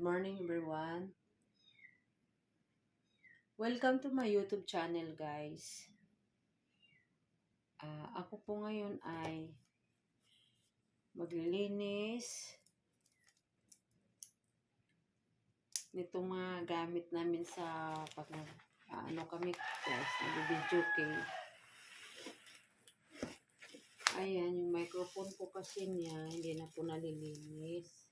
Good morning everyone. Welcome to my YouTube channel guys. Ah, ako po ngayon ay maglilinis nitong mga gamit namin sa pag ah, ano kami guys, nag-video kay Ayan, yung microphone ko kasi niya, hindi na po nalilinis.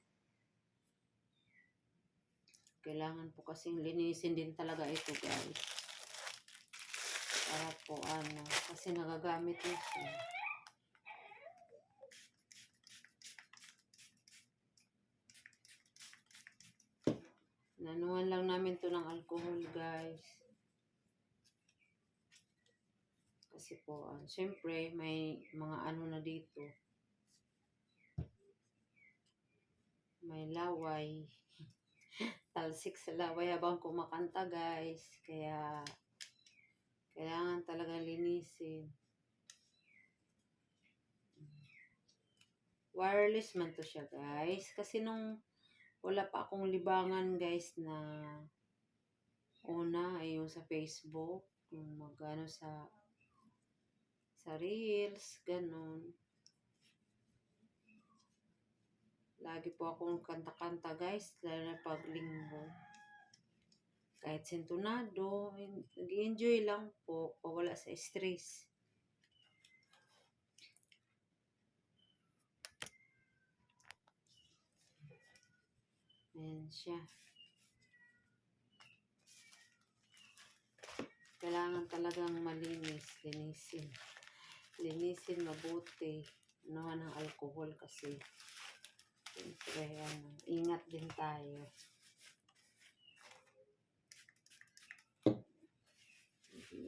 Kailangan po kasing linisin din talaga ito, guys. Para po, ano, kasi nagagamit na siya. Nanuhan lang namin to ng alcohol, guys. Kasi po, ah, syempre, may mga ano na dito. May laway. Talsik sa laway habang kumakanta, guys. Kaya, kailangan talagang linisin. Wireless man to siya, guys. Kasi nung wala pa akong libangan, guys, na una ay yung sa Facebook, yung magano sa sa Reels, ganun. Lagi po akong kanta-kanta, guys, lalo na pag linggo. Kahit sintonado, nag-enjoy lang po, pawala sa stress. Ayan siya. Kailangan talagang malinis, linisin. Linisin mabuti. Ano ng alcohol kasi. Ano, ingat din tayo.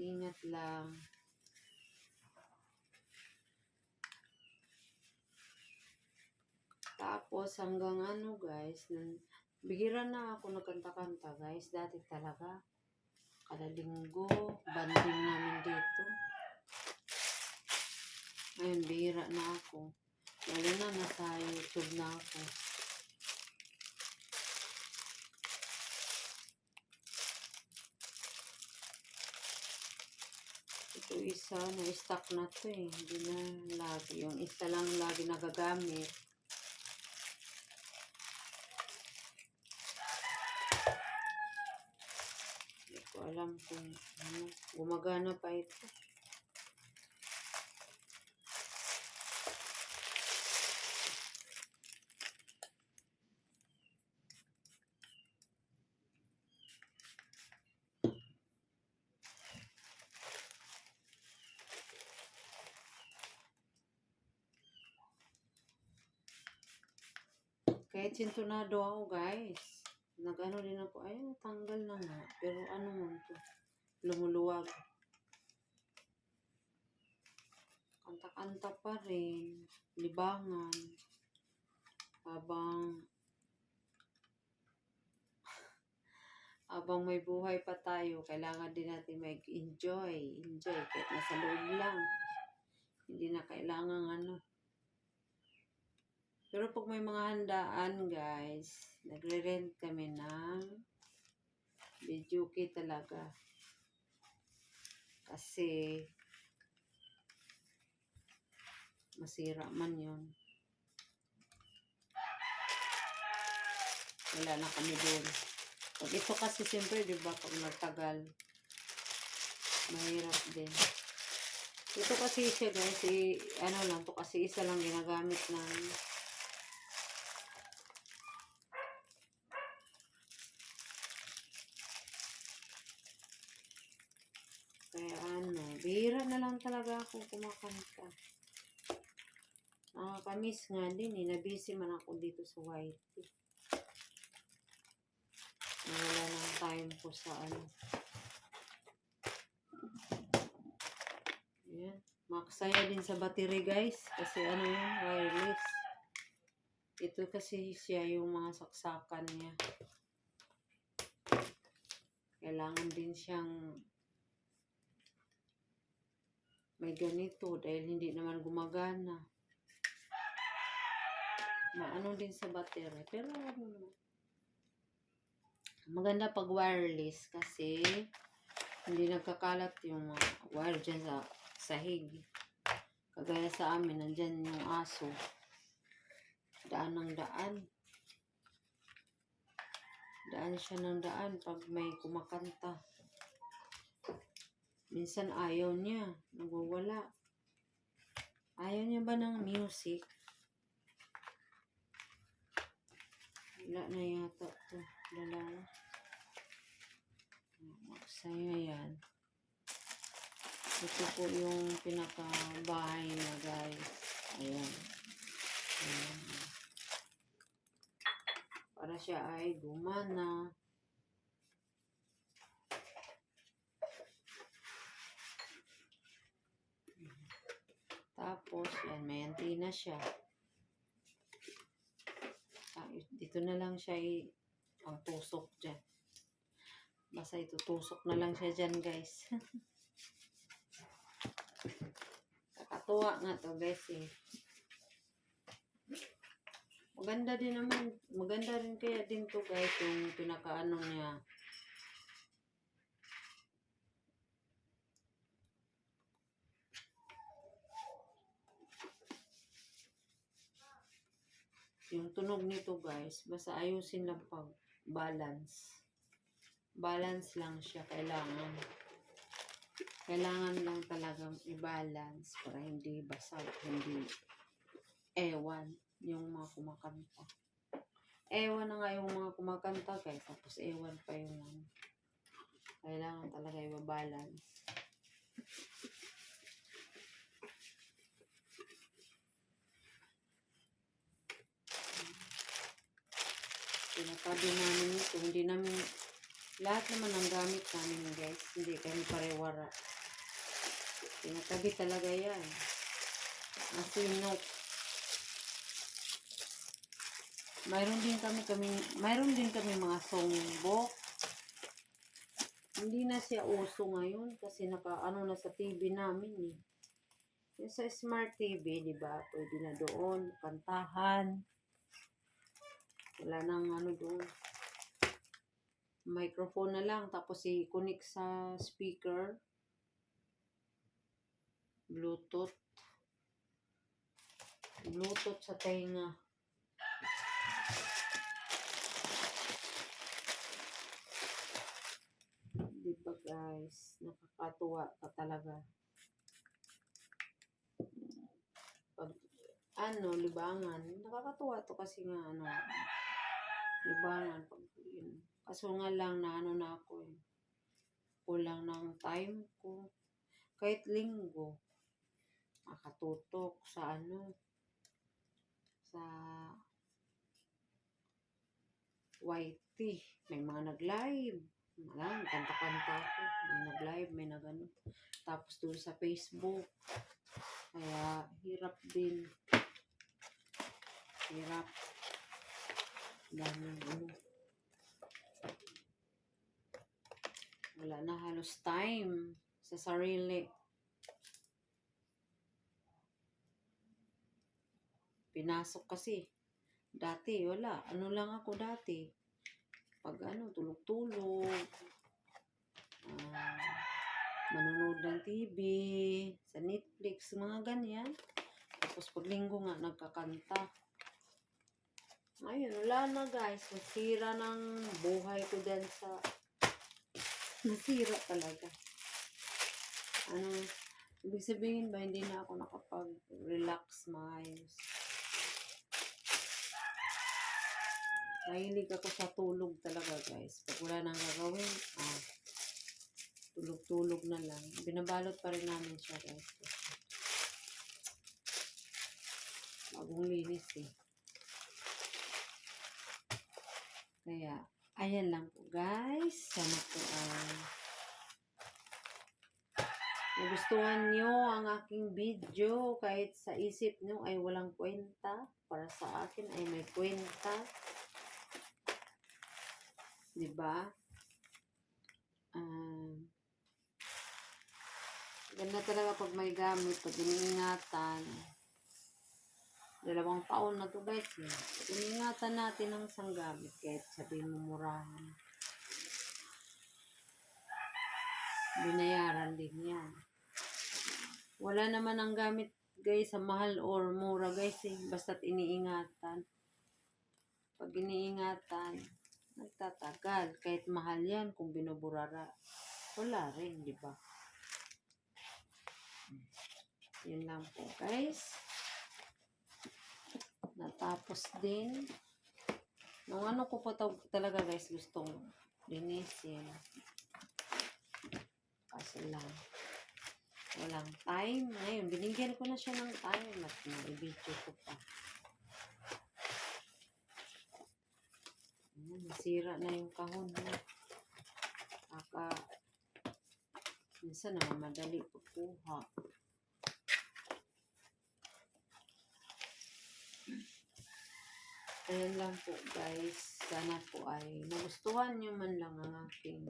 Ingat lang. Tapos hanggang ano guys, nan, bihira na ako nagkanta-kanta guys. Dati talaga, kada linggo, banding namin dito. Ngayon, bihira na ako. Lalo na nasa YouTube na ako. Ito isa, na-stock na to eh. Hindi na lagi. Yung isa lang lagi nagagamit. Hindi ko alam kung ano, gumagana pa ito. Kahit sintonado ako, guys. Nag-ano din ako, ay, tanggal na nga. Pero ano man to, lumuluwag. Kanta-kanta pa rin. Libangan. Habang habang may buhay pa tayo, kailangan din natin mag-enjoy. Enjoy, kahit nasa loob lang. Hindi na kailangan ano, pero pag may mga handaan, guys, nagre-rent kami ng video key talaga. Kasi masira man yun. Wala na kami doon. Pag ito kasi siyempre, di ba, pag nagtagal, mahirap din. Ito kasi siya guys, eh, ano lang to kasi isa lang ginagamit ng Kaya ano, bihira na lang talaga ako kumakanta. Nakakamiss nga din eh. Nabisi man ako dito sa YT. Wala ng time po sa ano. Ayan. Makasaya din sa battery guys. Kasi ano yun, wireless. Ito kasi siya yung mga saksakan niya. Kailangan din siyang may ganito dahil hindi naman gumagana. Maano din sa battery. Pero ano. Maganda pag wireless kasi hindi nagkakalat yung mga wire dyan sa sahig. Kagaya sa amin, nandyan yung aso. Daan ng daan. Daan siya ng daan pag may kumakanta. Minsan ayaw niya, nagwawala. Ayaw niya ba ng music? Wala na yata to. Dalawa. Masaya yan. Ito po yung pinaka-bahay na guys. Ayan. Ayan. Para siya ay gumana. Tapos, yan, may antina siya. Dito na lang siya i- ang tusok dyan. Basta itutusok na lang siya dyan, guys. Kakatuwa nga to, guys, eh. Maganda din naman. Maganda rin kaya din to, guys, yung pinakaano niya. Yung tunog nito, guys, basta ayusin lang pag balance. Balance lang siya, kailangan. Kailangan lang talagang i-balance para hindi basag, hindi ewan yung mga kumakanta. Ewan na nga yung mga kumakanta, guys. Tapos ewan pa yung. Kailangan talaga i-balance. Pinatabi namin ito. Hindi namin, lahat naman ng gamit namin guys. Hindi kami parewara. Pinatabi talaga yan. Masinok. Mayroon din kami kami, mayroon din kami mga songbook. Hindi na siya uso ngayon kasi naka ano na sa TV namin eh. Yung sa smart TV, di ba? Pwede na doon, kantahan. Wala nang ano doon. Microphone na lang, tapos i-connect sa speaker. Bluetooth. Bluetooth sa tenga. Di guys? Nakakatuwa ka talaga. Pag, ano, libangan. Nakakatuwa to kasi nga, ano, libangan. Yun. Kaso nga lang na ano na ako eh. Kulang ng time ko. Kahit linggo. Nakatutok sa ano, sa YT. May mga nag-live. Alam, kanta-kanta ako. May nag-live, may nag-ano. Tapos doon sa Facebook. Kaya, hirap din. Hirap. Wala na halos time sa sarili. Pinasok kasi. Dati, wala. Ano lang ako dati. Pag ano, tulog-tulog. Ah, manonood ng TV, sa Netflix, mga ganyan. Tapos pag linggo nga, nagkakanta. Ayun, wala na guys. Nasira ng buhay ko dyan sa... Nasira talaga. Ano, ibig sabihin ba, hindi na ako nakapag-relax maayos. Mahilig ako sa tulog talaga guys. Pag wala nang gagawin, ah, tulog-tulog na lang. Binabalot pa rin namin siya guys. Bagong linis eh. Kaya, ayan lang po guys. Sana po ay nagustuhan nyo ang aking video kahit sa isip nyo ay walang kwenta. Para sa akin ay may kwenta. 'di ba? Um, ganda talaga pag may gamit, pag iniingatan. Dalawang taon na to guys. Iningatan eh. natin ang sanggamit kahit sabihin mo murahan. Binayaran din yan. Wala naman ang gamit guys sa mahal or mura guys eh. Basta't iniingatan. Pag iniingatan, nagtatagal. Kahit mahal yan kung binuburara. Wala rin, di ba? Yun lang po guys. Natapos din. Nung ano ko tawag talaga guys, gustong linisin. Kaso lang, walang time. Ngayon, binigyan ko na siya ng time at na-video ko pa. Ayan, nasira na yung kahon. Kaka, minsan naman madali pagkuha. Ayan lang po guys. Sana po ay nagustuhan nyo man lang ang aking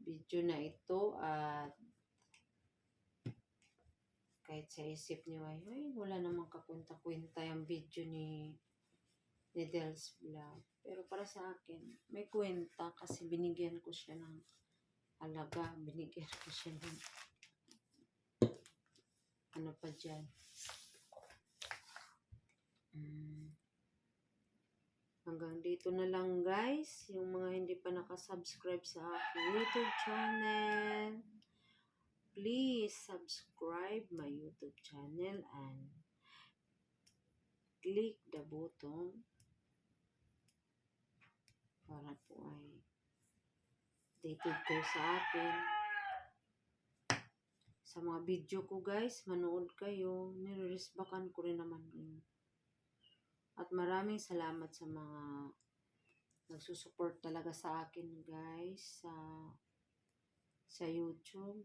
video na ito at kahit sa isip nyo ay, ay wala namang kakwenta-kwenta yung video ni ni Dels Vlog. Pero para sa akin, may kwenta kasi binigyan ko siya ng halaga. Binigyan ko siya ng ano pa dyan. Mm. Hanggang dito na lang guys. Yung mga hindi pa nakasubscribe sa aking YouTube channel. Please subscribe my YouTube channel and click the button para po ay updated kayo sa akin. Sa mga video ko guys, manood kayo. Nireresbakan ko rin naman yun. At maraming salamat sa mga nagsusupport talaga sa akin guys sa sa YouTube.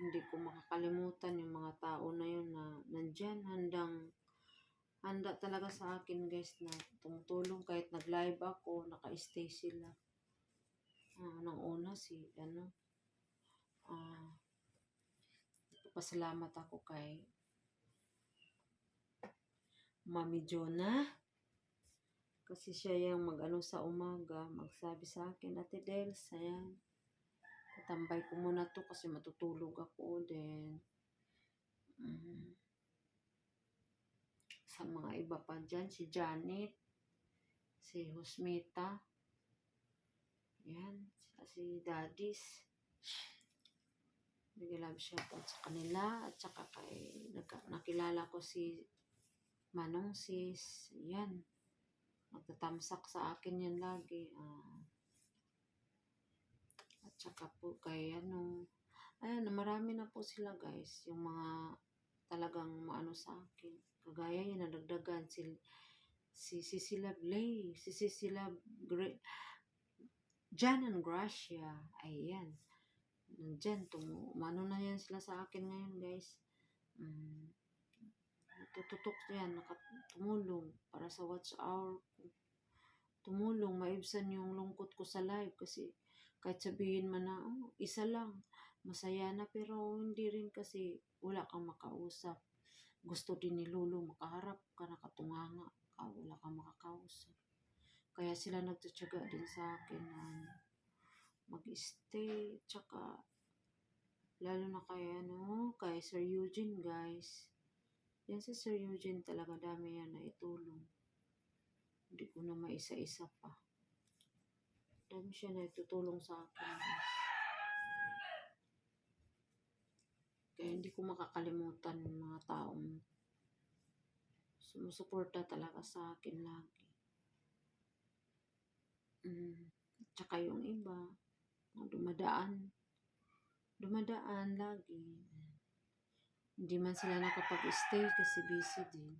Hindi ko makakalimutan yung mga tao na yun na nandyan handang handa talaga sa akin guys na tumutulong kahit nag-live ako, naka-stay sila. Ah, nang una si ano ah pasalamat ako kay Mami Jonah. Kasi siya yung mag-ano sa umaga, magsabi sa akin, Ate Dels, ayan, tatambay ko muna to kasi matutulog ako din. Mm. Sa mga iba pa dyan, si Janet, si Husmita, yan, si Daddies. Bigyan love shoutout sa kanila at saka kay nakilala ko si Manong sis, yan. Magtatamsak sa akin yan lagi. ah. at saka po kay ano, ayan, marami na po sila guys. Yung mga talagang maano sa akin. Kagaya yun, nadagdagan si, si Cecilia Blay, si Cecilia Gre Jan and Gracia. Ayan. Nandyan, tumu umano na yan sila sa akin ngayon guys. Mm tututok yan, nakatumulong para sa watch hour. Tumulong, maibsan yung lungkot ko sa live kasi kahit sabihin man na, oh, isa lang, masaya na pero hindi rin kasi wala kang makausap. Gusto din ni Lolo makaharap ka, nakatunganga ka, wala kang makakausap. Kaya sila nagtatsaga din sa akin na mag-stay, tsaka lalo na kay ano, kay Sir Eugene guys yan si Sir Eugene talaga dami yan na itulong. Hindi ko na maisa-isa pa. Dami siya na itutulong sa akin. Kaya hindi ko makakalimutan yung mga taong sumusuporta talaga sa akin lagi. Mm. Tsaka yung iba, dumadaan. Dumadaan lagi. Hindi man sila nakapag-stay kasi busy din.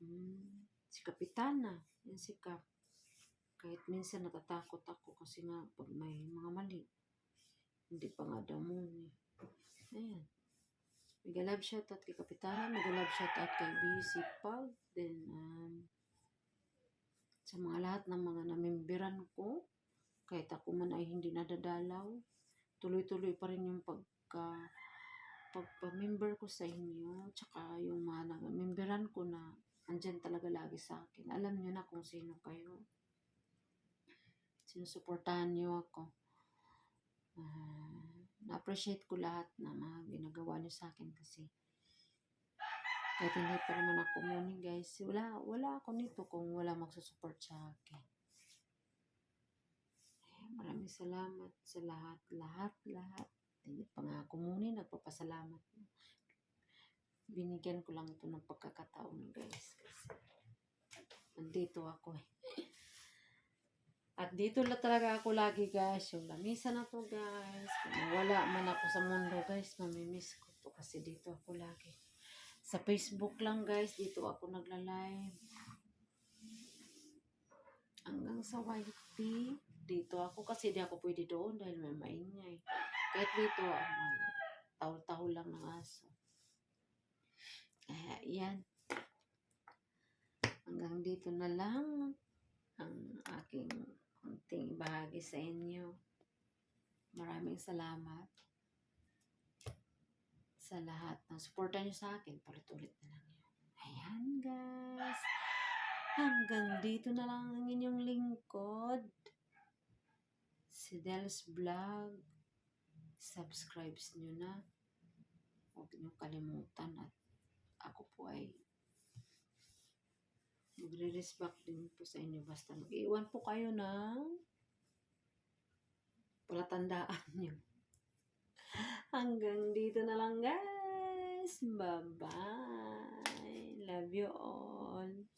Hmm. Si Kapitana, yan si Kap. Kahit minsan natatakot ako kasi nga pag may mga mali. Hindi pa nga daw muna. Ayan. Mega-love shoutout kay Kapitana. Mega-love shoutout kay Busy Pag. Then, um, sa mga lahat ng mga namimbiran ko, kahit ako man ay hindi nadadalaw, tuloy-tuloy pa rin yung pagka pagpa-member ko sa inyo, tsaka yung mga nag-memberan ko na andyan talaga lagi sa akin. Alam nyo na kung sino kayo. sinusuportahan niyo ako. Ah, na-appreciate ko lahat na mga ginagawa niyo sa akin kasi kahit hindi pa naman ako muni guys, wala, wala ako nito kung wala magsusupport sa akin. Maraming salamat sa lahat, lahat, lahat. Hindi pa nga ako nagpapasalamat. Binigyan ko lang ito ng pagkakataon guys. Kasi nandito ako eh. At dito lang talaga ako lagi guys. Yung lamisa na to guys. Kung wala man ako sa mundo guys, mamimiss ko to kasi dito ako lagi. Sa Facebook lang guys, dito ako nagla-live. Hanggang sa YT, dito ako kasi di ako pwede doon dahil may maingay. Kahit dito, ano, tahol-tahol lang ng aso. Kaya yan. Hanggang dito na lang ang aking konting bahagi sa inyo. Maraming salamat sa lahat ng suporta nyo sa akin. Palit-ulit na lang yun. Ayan, guys. Hanggang dito na lang ang inyong lingkod. Si Dels Vlog. Subscribes nyo na. Huwag nyo kalimutan at ako po ay magre-respect din po sa inyo basta mag-iwan po kayo ng palatandaan nyo. Hanggang dito na lang guys. Bye-bye. Love you all.